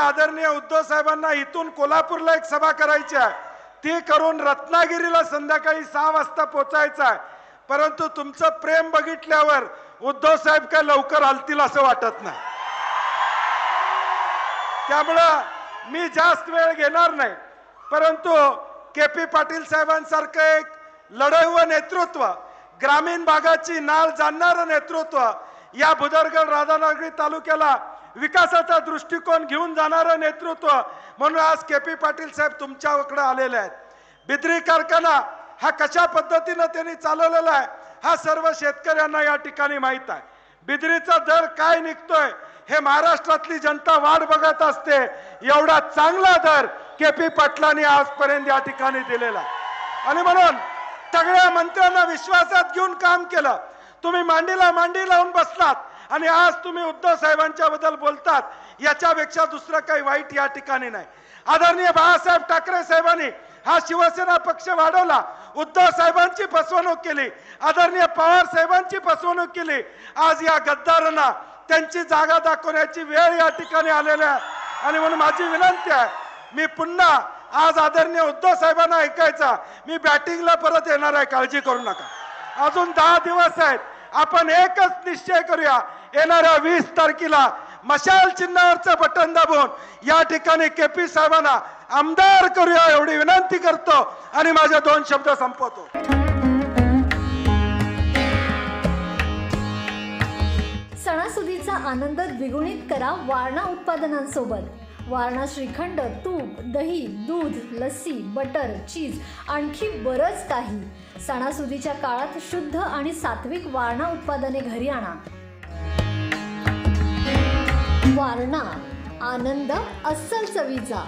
आदरणीय उद्धव साहेबांना इथून कोल्हापूरला एक सभा करायची आहे. ती करून रत्नागिरीला संध्याकाळी सहा वाजता पोचायचं आहे. परंतु तुमचं प्रेम बघितल्यावर उद्धव साहेब काय लवकर हलतील असं वाटत नाही. त्यामुळं मी जास्त वेळ घेणार नाही. परंतु के पी पाटील साहेबांसारखं एक लढाऊ नेतृत्व ग्रामीण भागाची नाळ जाणणारं नेतृत्व या भुदरगड राधानगरी तालुक्याला विकासाचा दृष्टिकोन घेऊन जाणारं नेतृत्व. म्हणून आज के पी पाटील साहेब तुमच्याकडे आलेले आहेत. बिद्री कारखाना हा कशा पद्धतीनं त्यांनी चालवलेला आहे हा सर्व शेतकऱ्यांना या ठिकाणी माहीत आहे. बिद्रीचा दर काय निघतोय हे महाराष्ट्रातली जनता वाट बघत असते. एवढा चांगला दर के पी पाटलांनी आजपर्यंत या ठिकाणी दिलेला आणि म्हणून सगळ्या मंत्र्यांना विश्वासात घेऊन काम केलं. तुम्ही मांडीला मांडी लावून बसलात. आणि आज तुम्ही उद्धव साहेबांच्या बद्दल बोलतात याच्यापेक्षा दुसरं काही वाईट या ठिकाणी नाही. आदरणीय बाळासाहेब ठाकरे साहेबांनी हा शिवसेना पक्ष वाढवला उद्धव साहेबांची फसवणूक केली आदरणीय पवार साहेबांची फसवणूक केली आज या गद्दारांना त्यांची जागा दाखवण्याची वेळ या ठिकाणी आलेली आहे. आणि म्हणून माझी विनंती आहे मी पुन्हा आज आदरणीय उद्धव साहेबांना ऐकायचा मी बॅटिंगला परत येणार आहे काळजी करू नका. अजून दहा दिवस आहेत आपण एकच निश्चय करूया येणाऱ्या वीस तारखेला मशाल चिन्हावरचं बटन दाबून या ठिकाणी के पी साहेबांना आमदार करूया एवढी विनंती करतो आणि माझे दोन शब्द संपवतो. सणासुदीचा आनंद द्विगुणित करा वारणा उत्पादनांसोबत. वारणा श्रीखंड तूप दही दूध लस्सी बटर चीज आणखी बरंच काही. सणासुदीच्या काळात शुद्ध आणि सात्विक वारणा उत्पादने घरी आणा. वारणा आनंद अस्सल चवीचा.